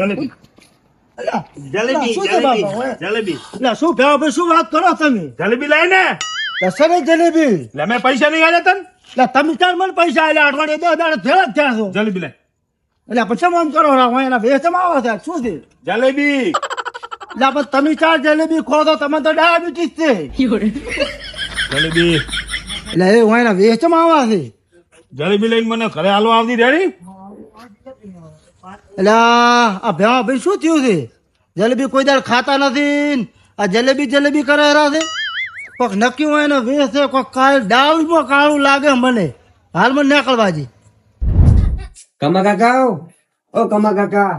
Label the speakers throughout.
Speaker 1: જલેબી. જલેબી જલેબી જલેબી.
Speaker 2: અલ્યા, શું ભેવા ભાઈ શું વાત કરો તમે?
Speaker 1: જલેબી લાય ને
Speaker 2: દસરે જલેબી?
Speaker 1: એટલે મેં પૈસા નહીં આલ્યા તને?
Speaker 2: એટલે તમે ચાર મને પૈસા આલ્યા અઠવાડિયે દસ દાડે ભેળા જ થયા છો.
Speaker 1: જલેબી લાય
Speaker 2: એટલે પછી આમ કરો રાવ એના વેચમાં આવે છે શું છે?
Speaker 1: જલેબી.
Speaker 2: એટલે પણ તમે ચાર જલેબી ખો તો તમે તો ડાયાબિટીસ છે.
Speaker 1: જલેબી.
Speaker 2: એટલે એ હું એના વેચમાં આવે છે.
Speaker 1: જલેબી લઈને મને ઘરે હાલવા આવતી રેડી?
Speaker 2: એટલે આ ભેવા ભાઈ શું થયું છે? જલેબી કોઈ દાડ ખાતા નથી આ જલેબી જલેબી કરે રહ્યા છે? કોઈક નક્કી હોય ને વેચ છે કોઈક કાળ ડાળમાં કાળું લાગે મને. હાલમાં નીકળવાજી
Speaker 3: કમા કાકા ઓ કમા કાકા.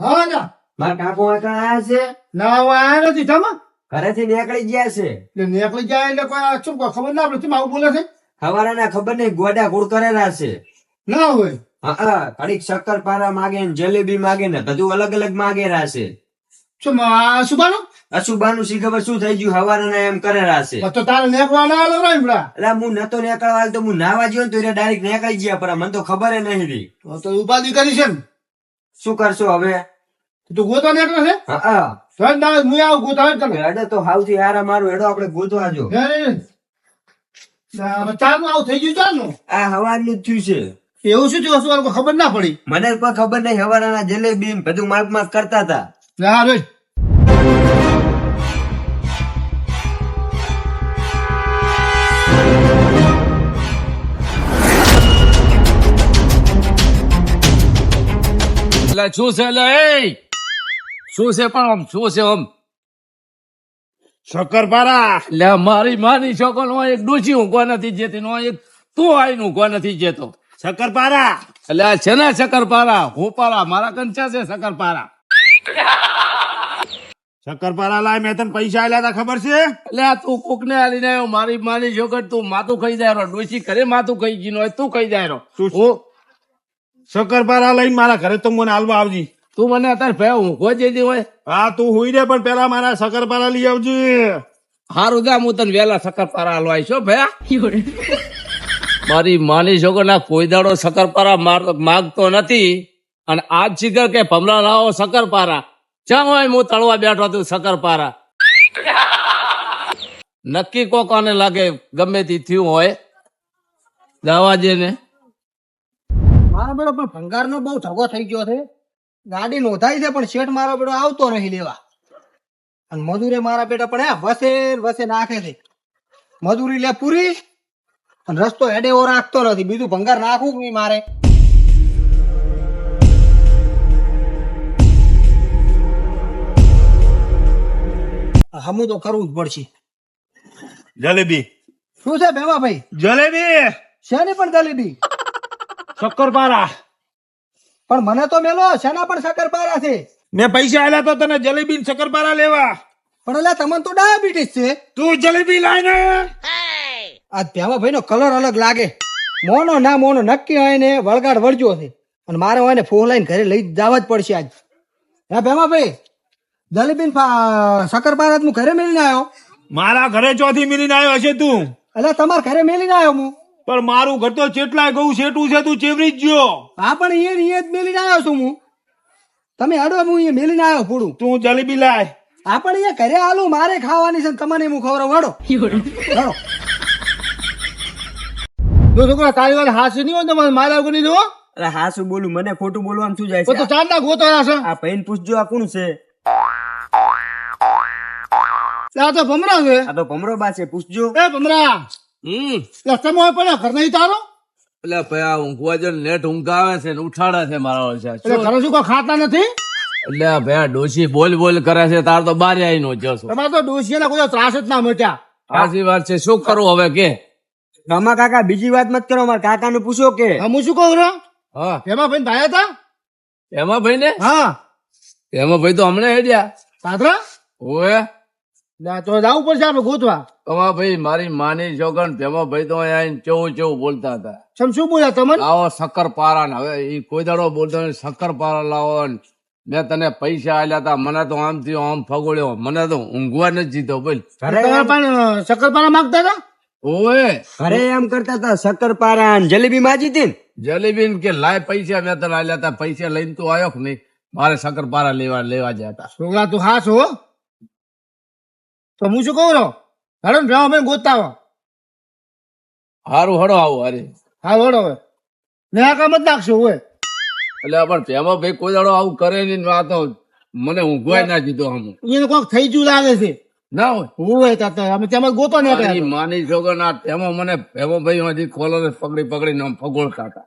Speaker 2: હા ના
Speaker 3: મારા કાકો આયા છે?
Speaker 2: ના હું આયા નથી જમા
Speaker 3: ઘરેથી નીકળી ગયા છે.
Speaker 2: એટલે નીકળી ગયા એટલે કોઈ આ શું ખબર ના પડે કેમ આવું બોલે છે?
Speaker 3: હવારાના ખબર નહીં ગોડા ગોળ કરેલા છે.
Speaker 2: ના હોય.
Speaker 3: હા હા ઘડીક શક્કર પારા માગે ને જલેબી માગે ને બધું અલગ અલગ માગેલા રાશે
Speaker 2: શું અશુભાનું?
Speaker 3: અશુબાનું શી ખબર શું થઈ ગયું? હવારાના એમ કરે રાશે
Speaker 2: તો તારે નીકળવા ના આલો બડા
Speaker 3: એટલે હું નતો નીકળવા તો હું નાવા જ્યો ને તો ડાયરેક્ટ નેકળી ગયા પણ મને તો ખબર નહીં રહી.
Speaker 2: તો તો ઉપાધિ કરી છે ને.
Speaker 3: શું કરશો હવે?
Speaker 2: તું ગોતો નીકળે છે?
Speaker 3: હા હા.
Speaker 2: તો હું આવું ગોતો તમે
Speaker 3: અડે તો હાવથી હારા મારું એડો આપણે ગોતવા જો.
Speaker 2: હે નું આવું થઈ ગયું ચારનું
Speaker 3: આ હવાનું જ થયું છે.
Speaker 2: એવું શું થયું? હશે ખબર ના પડી?
Speaker 3: મને કોઈ ખબર નહીં. હવારાના જલેબી બધું માર્ક માર્ક કરતા હતા.
Speaker 4: શું છે લે શું છે પણ આમ? શું છે આમ?
Speaker 1: શક્કરપારા
Speaker 4: એટલે મારી માની છોકરો હું એક ડૂચી ઊંઘવા નથી જેતી નો એક તું આઈને ઊંઘવા નથી જતો
Speaker 1: શક્કરપારા.
Speaker 4: એટલે આ છે ને શકરપારા હોપારા મારા કંચા છે શકરપારા
Speaker 1: શક્કરપારા. લાય મેં તને પૈસા આલ્યા તા ખબર છે?
Speaker 4: એટલે આ તું કોક ને આલીને ને મારી માની છોકર તું માથું ખાઈ જાય રો ડોશી ઘરે માથું ખાઈ ગયું હોય તું ખાઈ જાય હું
Speaker 1: શક્કરપારા લઈને મારા ઘરે તો મને હાલવા આવજી.
Speaker 4: તું મને અત્યારે ભે ઊંઘો જતી હોય.
Speaker 1: હા તું હુઈ રે પણ પેલા મારા શક્કરપારા લઈ આવજે.
Speaker 4: હારું જા હું તને વેલા શકરપારા હલવાય છો ભયા. મારી માની છોકર ના કોઈ દાડો શકરપારા માગતો નથી. અને આજ શીખર કે ભમરા લાવો શકરપારા ચા હોય હું તળવા બેઠો તું શકરપારા નક્કી કોકાને લાગે ગમે તે થયું હોય. દાવાજે ને.
Speaker 2: મારા બેડો પણ ભંગાર નો બહુ ઠગો થઈ ગયો છે. ગાડી નોંધાઈ છે, પણ શેઠ મારો બેડો આવતો નહીં લેવા. અને મજૂરે મારા બેટા પણ વસે વસે નાખે છે. મજૂરી લે પૂરી અને રસ્તો હેડે એવો રાખતો નથી. બીજું ભંગાર નાખવું કે નહીં મારે? હમું તો કરવું જ પડશે.
Speaker 1: જલેબી.
Speaker 2: શું છે ભેમા ભાઈ
Speaker 1: જલેબી.
Speaker 2: શેની પણ જલેબી?
Speaker 1: શક્કરપારા.
Speaker 2: પણ મને તો મેલો શેના પણ શક્કરપારા છે?
Speaker 1: મેં પૈસા આલ્યા તો તને જલેબી ને શક્કરપારા લેવા.
Speaker 2: પણ એટલે તમને તો ડાયાબિટીસ છે.
Speaker 1: તું જલેબી લાય ને.
Speaker 2: આ ભ્યાવા ભાઈ નો કલર અલગ લાગે. મોનો ના મોનો નક્કી હોય ને વળગાડ વળજો છે. અને મારે હોય ને ફોન લઈને ઘરે લઈ જવા જ પડશે આજ. હે ભેમા ભાઈ સકર શક્કરપારા હું ઘરે મેલીને આવ્યો?
Speaker 1: મારા ઘરે ચોથી મેલીને આવ્યો હશે તું.
Speaker 2: એટલે તમારા ઘરે મેલીને આવ્યો હું?
Speaker 1: પણ મારું ઘર તો ચેટલાય ગયું શેઠું છે તું ચેવરી જ ગયો.
Speaker 2: હા પણ એ એ જ મેલીને આવ્યો છું હું. તમે હડો હું એ મેલીને આવ્યો પૂરું
Speaker 1: તું જલેબી લાય.
Speaker 2: આ પણ અહીંયા ઘરે આલું મારે ખાવાની છે ને તમને હું ખબર હડો. જો છોકરા તારી વાત હાસી નહીં હોય ને તમારે મારા વગર નહીં જોવો
Speaker 3: અરે હા બોલું મને ખોટું બોલવાનું શું જાય
Speaker 2: તો
Speaker 3: છે?
Speaker 2: ચાર ના ગોતો છે.
Speaker 3: આ પૈન પૂછજો આ કોણ છે?
Speaker 2: આ તો ભમરા છે.
Speaker 3: આ તો ભમરો બા છે પૂછજો.
Speaker 2: એ ભમરા.
Speaker 4: હમ.
Speaker 2: હોય પણ ઘર નહીં તારો?
Speaker 4: એટલે ભાઈ આ ઊંઘવા જો નેટ ઊંઘ આવે છે ને ઉઠાડે છે મારા ઓછા
Speaker 2: એટલે ઘરે શું કોઈ ખાતા નથી?
Speaker 4: એટલે ભાઈ ડોશી બોલ બોલ કરે છે તાર તો બારે આવીને જશો
Speaker 2: તમારે તો ડોશિયાના કોઈ ત્રાસ જ ના મટ્યા.
Speaker 4: સાચી વાત છે શું કરું હવે કે?
Speaker 3: રમા કાકા બીજી વાત મત કરો મારા કાકા નું પૂછો કે.
Speaker 2: હું શું કહું
Speaker 4: હા.
Speaker 2: એમાં ભાઈ ભાઈ હતા?
Speaker 4: એમાં ભાઈ ને
Speaker 2: હા.
Speaker 4: એમાં ભાઈ તો હમણાં હેડ્યા.
Speaker 2: સાધરા
Speaker 4: ઓએ
Speaker 2: ના, તો જવું પડશે આપણે ગોતવા.
Speaker 4: તમારા ભાઈ મારી માની જોગણ તેમાં ભાઈ તો અહીંયા આવીને ચેવું ચેવું બોલતા હતા.
Speaker 2: સમ શું બોલ્યા તમને?
Speaker 4: આવો શક્કર પારા ને હવે એ કોઈ દાડો બોલતો શક્કર પારા લાવો ને. મેં તને પૈસા આલ્યા હતા મને તો આમ થયો આમ ફગોળ્યો. મને તો ઊંઘવા નથી જીતો બોલ.
Speaker 2: શક્કર પારા શક્કરપારા માંગતા હતા?
Speaker 4: ઓએ
Speaker 3: અરે એમ કરતા હતા શક્કરપારા જલેબી માજી હતી ને?
Speaker 4: જલેબી કે લાય પૈસા મેં તને આલ્યા હતા પૈસા લઈને તું આવ્યો કે નહીં? મારે શક્કરપારા લેવા લેવા ગયા હતા.
Speaker 2: છોકરા તું હાસ હો. તો હું શું કહું રહો હડો ને અમે ગોતતા આવો.
Speaker 4: હારું હડો આવું અરે
Speaker 2: હા હડો હવે. ને આ કામ જ નાખશો હોય
Speaker 4: એટલે પણ તેમાં ભાઈ કોઈ દાડો આવું કરે નહીં આ તો મને ઊંઘવાય ના દીધો આમ
Speaker 2: એને કોક થઈ ગયું લાગે છે.
Speaker 4: ના હોય.
Speaker 2: હોય તાતા અમે ત્યાં ગોતો ને
Speaker 4: મારી માની છોકર ના તેમાં મને તેમાં ભાઈ હજી કોલર પકડી પકડીને આમ ફગોળ હતા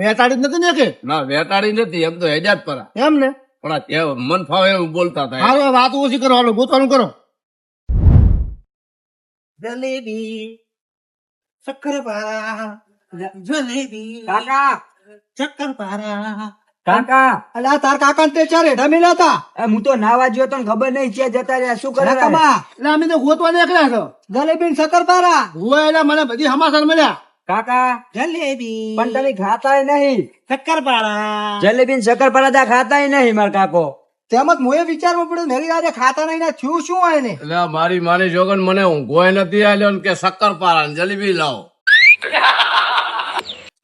Speaker 2: વેતાડી નથી ને કે
Speaker 4: ના વેટાડી નથી એમ તો હેજાત પરા.
Speaker 2: એમ ને?
Speaker 4: પણ તે મન ફાવે એવું બોલતા હતા
Speaker 2: હાલો વાત ઓછી કરો હાલો ગોતવાનું કરો.
Speaker 5: જલેબી શક્કરપારા જલેબી
Speaker 3: કાકા!
Speaker 5: શક્કરપારા
Speaker 3: કાકા.
Speaker 5: અલ તાર કાકા તે ચાર હેઠા હતા.
Speaker 3: હું તો નાવા જ્યો તો ખબર નહીં છે જતા રહ્યા શું કરે
Speaker 5: કમા
Speaker 2: એટલે અમે તો ગોતવા નીકળ્યા છો.
Speaker 5: જલેબી ને શક્કરપારા.
Speaker 2: હોય એટલે મને બધી સમાચાર મળ્યા.
Speaker 3: કાકા.
Speaker 5: જલેબી.
Speaker 3: પણ તમે ખાતા નહીં.
Speaker 5: શક્કરપારા.
Speaker 3: જલેબી ને શક્કરપારા ખાતાય નહીં મારા કાકો.
Speaker 5: તેમજ મોએ વિચારમાં પડ્યું મેરી આજે ખાતા નહીં ને થયું શું હોય ને?
Speaker 4: એટલે મારી માની છોકર મને ગોય નથી આલ્યો કે શક્કરપારા ને જલેબી લાવો.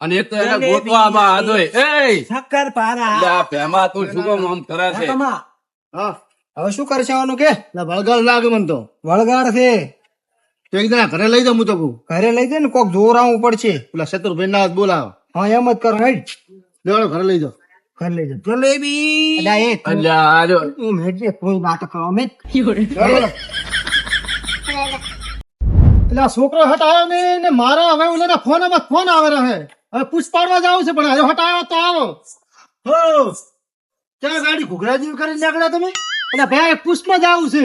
Speaker 4: અને એક તો એને ગોતવામાં હતો એ શક્કર પારા. ભેમા તું શું કામ આમ કરે છે?
Speaker 2: હા
Speaker 5: હવે શું કરશે આનું કે?
Speaker 2: વળગાડ લાગે મને તો.
Speaker 5: વળગાડ છે.
Speaker 2: તો એક દાડા ઘરે લઈ જાઉં હું તો કહું.
Speaker 5: ઘરે લઈ જાય ને કોક જોર આવું પડશે.
Speaker 2: પેલા શત્રુભાઈ ના બોલાવ.
Speaker 5: હા એમ જ કરો હેડ.
Speaker 2: દેવાળો ઘરે લઈ જાઓ
Speaker 5: ઘરે લઈ જાઓ. જલેબી અલ્યા એ તું- કોઈ વાત કરો અમે.
Speaker 2: એટલે છોકરો હટાયો ને ને મારા હવે ઓલાના ફોનમાં ફોન આવે રહે. હવે પુષ્પાડવા જવું જાવ છે પણ હવે હટાયો તો આવો. હો. ક્યાં ગાડી ઘૂઘરા જેવી કરીને નીકળ્યા તમે? એટલે ભાઈ પુષ્પમાં જવું છે.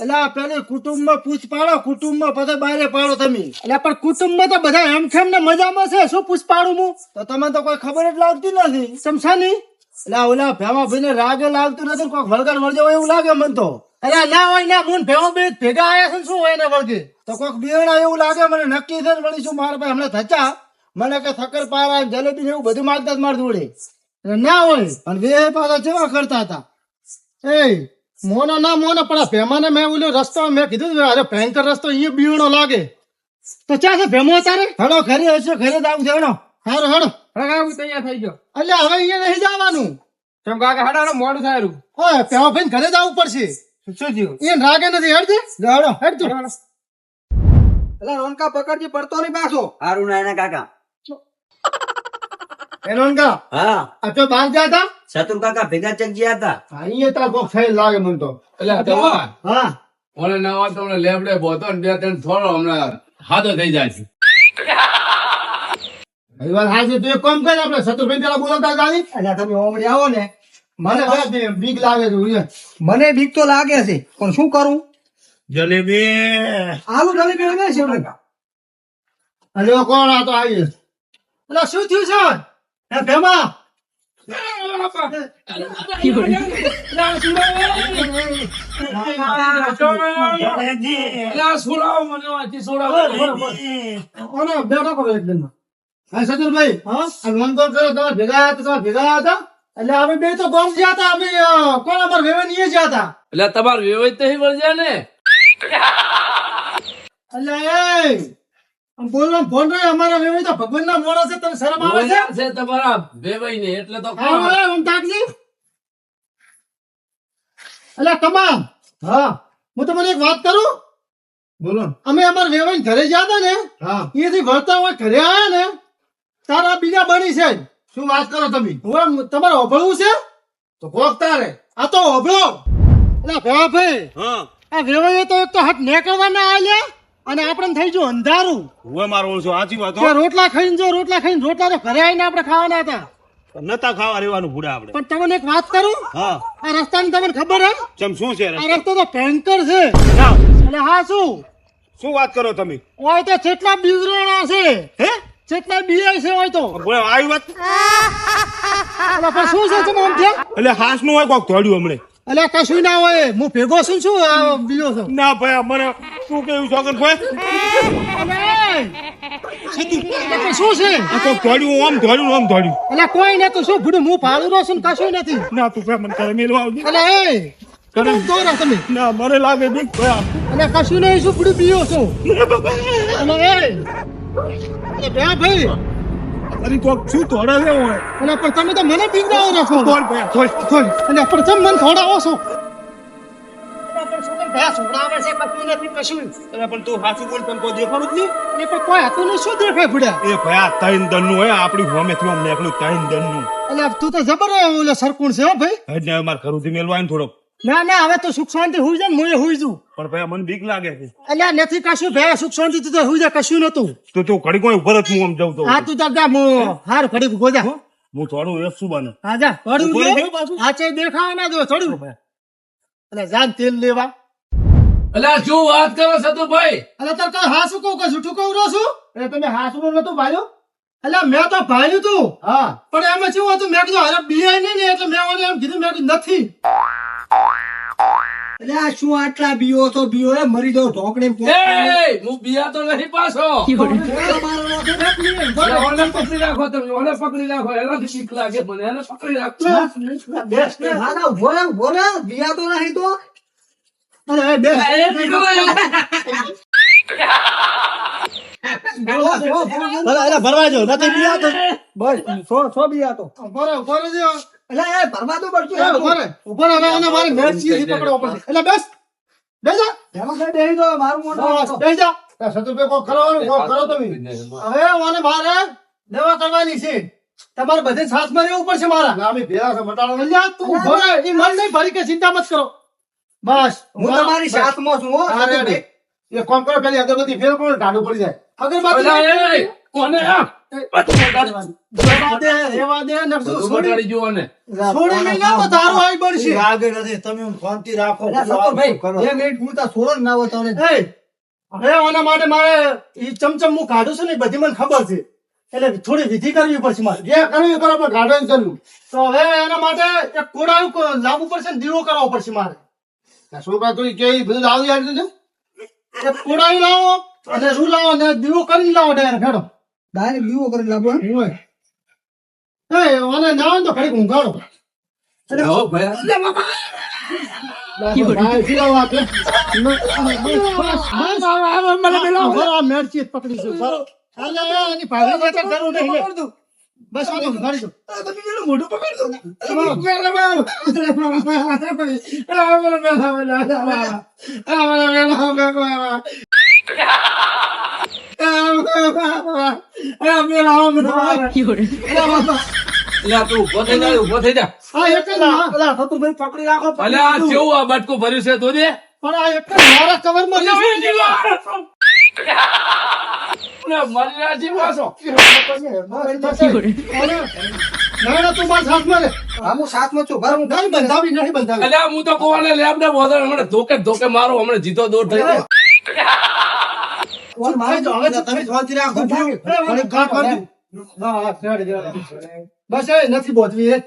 Speaker 2: એટલે પેલે કુટુંબમાં પૂછ પાડો કુટુંબમાં પછી બારે પાડો તમે. એટલે પણ કુટુંબમાં તો બધા એમ ખેમ ને મજામાં છે. શું પૂછ પાડું હું તો તમને તો કોઈ ખબર જ લાગતી નથી. સમસા નહીં એટલે ઓલા ભેવા ભાઈને રાગે લાગતું નથી કોઈ વળગાડ વળગે હોય એવું લાગે મને તો. અરે ના હોય ના મુન ભેવો બે ભેગા આયા છે શું હોય ને વળગે? તો કોઈક બેડા એવું લાગે મને નક્કી છે વળી શું મારા ભાઈ હમણાં થચા મને કે શક્કર પારા જલેબી ને એવું બધું માગતા જ માર જોડે. ના હોય. અને બે પાછા જેવા કરતા હતા? એ મોનો ના મોનો પણ આ ભેમાને મેં ઓલો રસ્તો મેં કીધું અરે ભયંકર રસ્તો અહીંયા બીવણો લાગે. તો ક્યાં છે ભેમો તારે હડો ઘરે હશે ઘરે જ આવું હારો હડો. હેડો
Speaker 5: તૈયાર થઈ ગયો.
Speaker 2: એટલે હવે અહીંયા નહીં જવાનું.
Speaker 5: કેમ કાકા હડાનો મોડું થાયરું
Speaker 2: ઓય પેવા ભાઈ ઘરે જ આવવું પડશે.
Speaker 5: શું થયું?
Speaker 2: એ રાગે નથી હેડજે. હડો હેડો. તું
Speaker 5: એટલે રોનકા પકડજી પડતો નહીં પાછો.
Speaker 3: હારું ના એના કાકા.
Speaker 2: એનો કા
Speaker 3: હા.
Speaker 2: આ તો બહાર ગયા હતા
Speaker 3: શત્રુ કાકા ભેગા ચક ગયા હતા
Speaker 2: અહીંયા તાર કોક થઈ લાગે મને તો.
Speaker 4: એટલે દવા
Speaker 2: હા.
Speaker 4: મને ના હોય લેબડે બોતો ને બે ત્રણ થોડો હમણાં હાથો થઈ જાય છે.
Speaker 2: એ વાત હાજી તું એક કામ કર આપણે શત્રુભાઈ પેલા ગાડી.
Speaker 5: એટલે તમે ઓમડી આવો ને.
Speaker 2: મને બીક લાગે છે
Speaker 5: મને બીક તો લાગે છે પણ શું કરું?
Speaker 2: જલેબી.
Speaker 5: આલુ જલેબી હોય ને
Speaker 2: અરે કોણ આ તો આવી એટલે શું થયું છે એ ભેમા!
Speaker 4: તમારે વ્યવહાર તો વળજ્યા ને.
Speaker 2: એટલે બોલવા ફોન રહ્યો અમારા વેવાઈ તો ભગવાન ના મોડા છે તને શરમ આવે છે?
Speaker 4: છે તમારા વેવાઈ ને એટલે તો
Speaker 2: હા હા તાકજી એટલે તમામ. હા. હું તમને એક વાત કરું? બોલો અમે અમારા વેવાઈ ઘરે ગયા ને હા. એથી વળતા હોય ઘરે આવ્યા ને તારા બીજા બની છે. શું વાત કરો તમે? હવે તમારે ઓભળવું છે? તો ભોગ તારે. આ તો ઓભળો એટલે ભેવા ભાઈ આ વેવાઈ તો એક તો હાથ નીકળવાના આલ્યા. અને આપણે થઈ ગયું અંધારું.
Speaker 1: હવે મારો ઓળસો સાચી વાત
Speaker 2: રોટલા ખાઈને જો રોટલા ખાઈને રોટલા તો ઘરે આવીને આપણે ખાવાના હતા.
Speaker 1: નતા ખાવા રહેવાનું ભૂડા આપણે.
Speaker 2: પણ તમને એક વાત કરું?
Speaker 1: હા.
Speaker 2: આ રસ્તાની તમને ખબર હે?
Speaker 1: ચમ શું છે
Speaker 2: આ રસ્તો તો ભયંકર છે. એટલે હા શું?
Speaker 1: શું વાત કરો તમે?
Speaker 2: હોય તો જેટલા બીવરાણા છે
Speaker 1: હે?
Speaker 2: જેટલા બીઆઈ છે હોય તો.
Speaker 1: આવી વાત?
Speaker 2: એટલે શું છે તમે આમ
Speaker 1: એટલે હાસનું હોય કોક ધોડ્યું હમણે?
Speaker 2: એટલે કશું ના હોય. હું ભેગો છું શું? આ બીજો છું.
Speaker 1: ના ભાઈ મને શું કેવું છોકર ભાઈ?
Speaker 2: શું છે?
Speaker 1: આ તો ધોડ્યું આમ ધોડ્યું આમ ધોડ્યું
Speaker 2: એટલે કોઈ નતું શું ભૂડું? હું ભાડું રહું છું કશું નથી.
Speaker 1: ના તું ભાઈ મને કરે મેલવા આવજો.
Speaker 2: એટલે એ તમે દોરા તમે.
Speaker 1: ના મને લાગે બીક ભાઈ
Speaker 2: એટલે કશું નહીં શું ભૂડું? પીયો છો અને એ. ભાઈ.
Speaker 1: અરે તો શું થોડા છે હોય
Speaker 2: એટલે પણ તમે તો મને બીવડાવો રાખો
Speaker 1: થોડ. ભયા થોડ થોડ.
Speaker 2: એટલે પણ તમે મને થોડાવો છો. છે
Speaker 1: પણ તું
Speaker 2: તું તો જબર ઓલો સરકુણ છે ભાઈ.
Speaker 1: એટલે અમારે ઘરુંથી મેલવા ને થોડોક.
Speaker 2: ના ના હવે તો સુખ શાંતિ હુઈ જાય હું હુઈ જઉં.
Speaker 1: પણ ભાઈ મને બીક લાગે છે.
Speaker 2: એટલે નથી કશું ભયા સુખ શાંતિ તું તો હુઈ જાય કશું નતું
Speaker 1: તો તું ઘડી કોઈ ઉપર જ હું આમ જાઉં તો.
Speaker 2: હા તું જા જા હું હાર ઘડી ઊભો જા.
Speaker 1: હું? થોડું એ શું બને.
Speaker 2: હા જા થોડું જો. હાચે દેખાવા ના જો થોડું. એટલે જાન તેલ લેવા.
Speaker 4: અલ્યા શું વાત કરો સતુભાઈ
Speaker 2: એટલે તાર કઈ હાસુ કહું કે જૂઠું કહું રહો છું? એટલે તમે હાસુ નતું ભાઈઓ? એટલે મેં તો ભાઈ તું. હા. પણ એમાં શું હતું? મેં કીધું અરે બિયાય નહીં ને એટલે મેં ઓને એમ કીધું મેં કીધું નથી.
Speaker 5: એટલે આ શું આટલા બીઓ તો બીઓ એ મરી દો ઢોકણી
Speaker 4: હું બીયા તો નહીં પાછો. એટલે પકડી રાખો તમે ઓને પકડી રાખો. એનાથી શીખ લાગે મને એને પકડી રાખો બોલે બોલે.
Speaker 5: બીયા તો નહીં તો.
Speaker 2: અરે બે ભરવા જો નથી બીયા તો.
Speaker 5: બસ સો સો બીયા તો.
Speaker 2: ઊભો રહે, જો.
Speaker 5: એટલે એ ભરવા તો પડશે
Speaker 2: ઊભો રહે, ઊભો રહે, હવે આને મારે મેરચીથી પકડવો પડશે. એટલે બેસ. બેસ જા.
Speaker 5: કઈ બેહી ગયો, મારું.
Speaker 2: એ કરો તમે. હવે મને દવા કરવાની છે. તમારે બધે સાથ રહેવું પડશે મારા. અમે ભેગા છે મટાડો તું ઊભો. ઈ મન નહીં ભરી કે ચિંતા મત કરો. બસ.
Speaker 5: હું તમારી સાથમાં છું.
Speaker 2: એ કોમ કરો પેલી અગરબત્તી ફેર પણ ટાઢું પડી જાય. અગરબત્તી
Speaker 4: એ, કોને
Speaker 2: શું ચમચમ હું કાઢું છું ને બધી મને ખબર છે એટલે થોડી વિધિ કરવી પડશે મારે જે કરવી કરો પણ ગાર્ડન કરવું તો હવે એના માટે એક કોડાયું લાવવું પડશે ને દીવો કરાવવો પડશે મારે છોકરા તું કે બધું લાવી આવી કોડાયું લાવો અને રૂ લાવો અને દીવો કરી લાવો ડાયરેક્ટ હેડો
Speaker 5: ડાયરેક્ટ બીવો કરી લાવો.
Speaker 2: એ અને ના તો ઘડીક ઊંઘાડો
Speaker 4: હો ભયા
Speaker 2: ભાઈ. બસ, ના- અલા, સતુભાઈ પકડી રાખો,
Speaker 4: બટકું ભર્યું છે તો દે
Speaker 2: પણ આ એક મારા કવરમાં
Speaker 4: એટલે
Speaker 2: છે.
Speaker 4: બીજી વાર. એટલે મરી રહ્યા છીએ પાછો.
Speaker 2: અને ના, ના, તું મારા સાથમાં રહે.
Speaker 5: હા, હું છું બરાબર
Speaker 2: નહીં નહીં બંધાવી.
Speaker 4: એટલે આ તો કોવાને લેબ ને બોધો હમણાં ધોકે ધોકે મારો હમણાં જીતો દોર થઈ ગયો
Speaker 2: બસ એ નથી બોધવી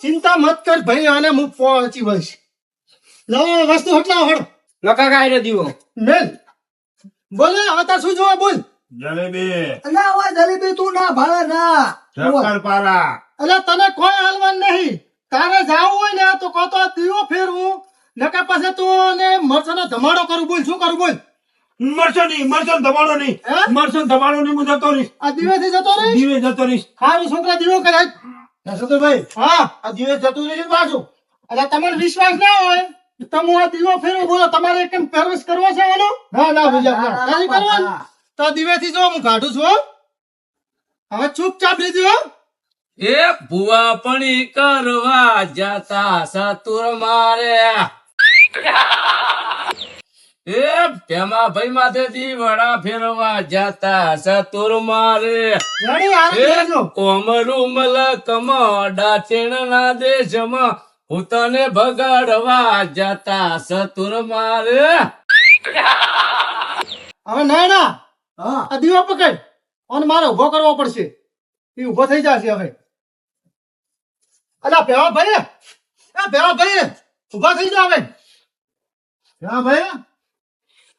Speaker 2: ચિંતા મત કર ભાઈ આને હું પહોંચી વહીશ લાવો વસ્તુ હટલા હળ
Speaker 3: લકા કાઢી દીવો
Speaker 2: મેલ. બોલે હવે તાર શું જોવા બોલ.
Speaker 1: જલેબી.
Speaker 5: અલા, ઓ જલેબી તું ના ભાવે ના.
Speaker 1: શક્કરપારા
Speaker 2: અલા તને કોઈ હાલવાન નહીં. તારે જાવું હોય ને તો કહો તો દીવો ફેરવું? નકા પાસે તું ને મરચાનો ધમાડો કરું બોલ શું કરું બોલ?
Speaker 1: મરચો નહીં મરચો ધમાડો નહીં. મરચો ધમાડો નહીં હું જતો રહીશ.
Speaker 2: આ દીવેથી જતો રહી
Speaker 1: દીવે જતો રહીશ.
Speaker 2: ખારું છોકરા દીવો કરાય. ભાઈ હા. આ દીવે જતું રહી પાછું? એટલે તમને વિશ્વાસ ના હોય તમે આ દીવો ફેરવો બોલો તમારે કેમ પ્રવેશ કરવો છે એનો ના ના બીજા નથી કરવાનું તો દિવે થી જો હું કાઢું છું હો. હવે ચૂપચાપ લીધી
Speaker 4: એ ભુવા પણ કરવા જતા સતુર મારે એ ભાઈ વડા ફેરવા જાતા સતુર મારે. કોમરું દેશમાં ભગાડવા જતા સતુર મારે
Speaker 2: હવે ના ના
Speaker 5: હા
Speaker 2: આ દીવા પકડ. અને મારે ઊભો કરવો પડશે. એ ઊભો થઈ જશે હવે. અલા ભેવા ભાઈ આ ભેવા ભાઈ ઊભા થઈ જાવ હવે. ભાઈ?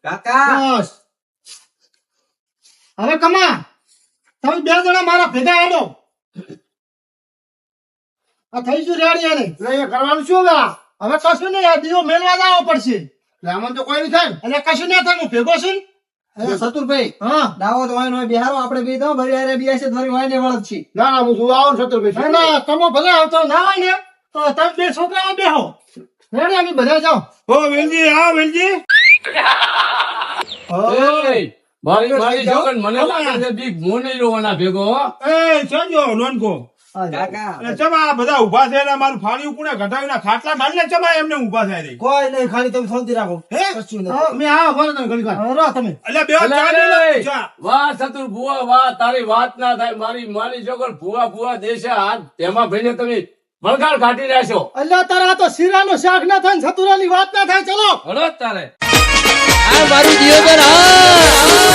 Speaker 3: કાકા!
Speaker 2: બસ. હવે કમા તમે બે જણા મારા ભેગા હેડો આ થઈ ગયું રેડી અને. કરવાનું શું હવે? હવે કશું નહીં આ દીવો મેળવા જવો પડશે. આમાં તો કોઈ નહીં થાય એટલે કશું ના થાય હું ભેગો છું ને.
Speaker 5: સતુરભાઈ
Speaker 2: હા.
Speaker 5: દાવો તો હોય ને આપણે બે તો ભરી હારે બેસે તો વળી હોય ને વળગ છે.
Speaker 2: ના ના હું આવું છું સતુરભાઈ ના ના તમે ભલે આવતો ના હોય ને. તો તમે બે છોકરાઓ બેહો. રેડી અમે બધા જાઓ?
Speaker 1: ઓ વેલજી આ વેલજી.
Speaker 4: ઓય મારી મારી જોગન મને લાગે છે બીક મોને રોવાના ભેગો
Speaker 1: એ સંજો નોનકો. ચમા બધા મારું ફાળ્યું કોને ઘટાવીને ખાટલા માંડલે ચમા એમને ઊભા થાય રહી
Speaker 2: કોઈ નહીં ખાલી તમે શાંતિ રાખો.
Speaker 1: હે?
Speaker 2: મેં આ ભલે તમે ઘડી વાર. રહો તમે.
Speaker 1: એટલે બે
Speaker 4: અલે,
Speaker 1: ચા
Speaker 4: વાહ સતુર ભુવા વાહ તારી વાત ના થાય. મારી મારી છોકર ભુવા ભુવા દેશે. હાથ તેમાં ભાઈને તમે વળગાડ કાઢી રહ્યા છો
Speaker 2: અલ્યા તારા તો શીરાનો શાક ના થાય ને સતુરાની વાત ના થાય ચલો.
Speaker 4: હળો તારે.
Speaker 5: આ મારું જીવન હા.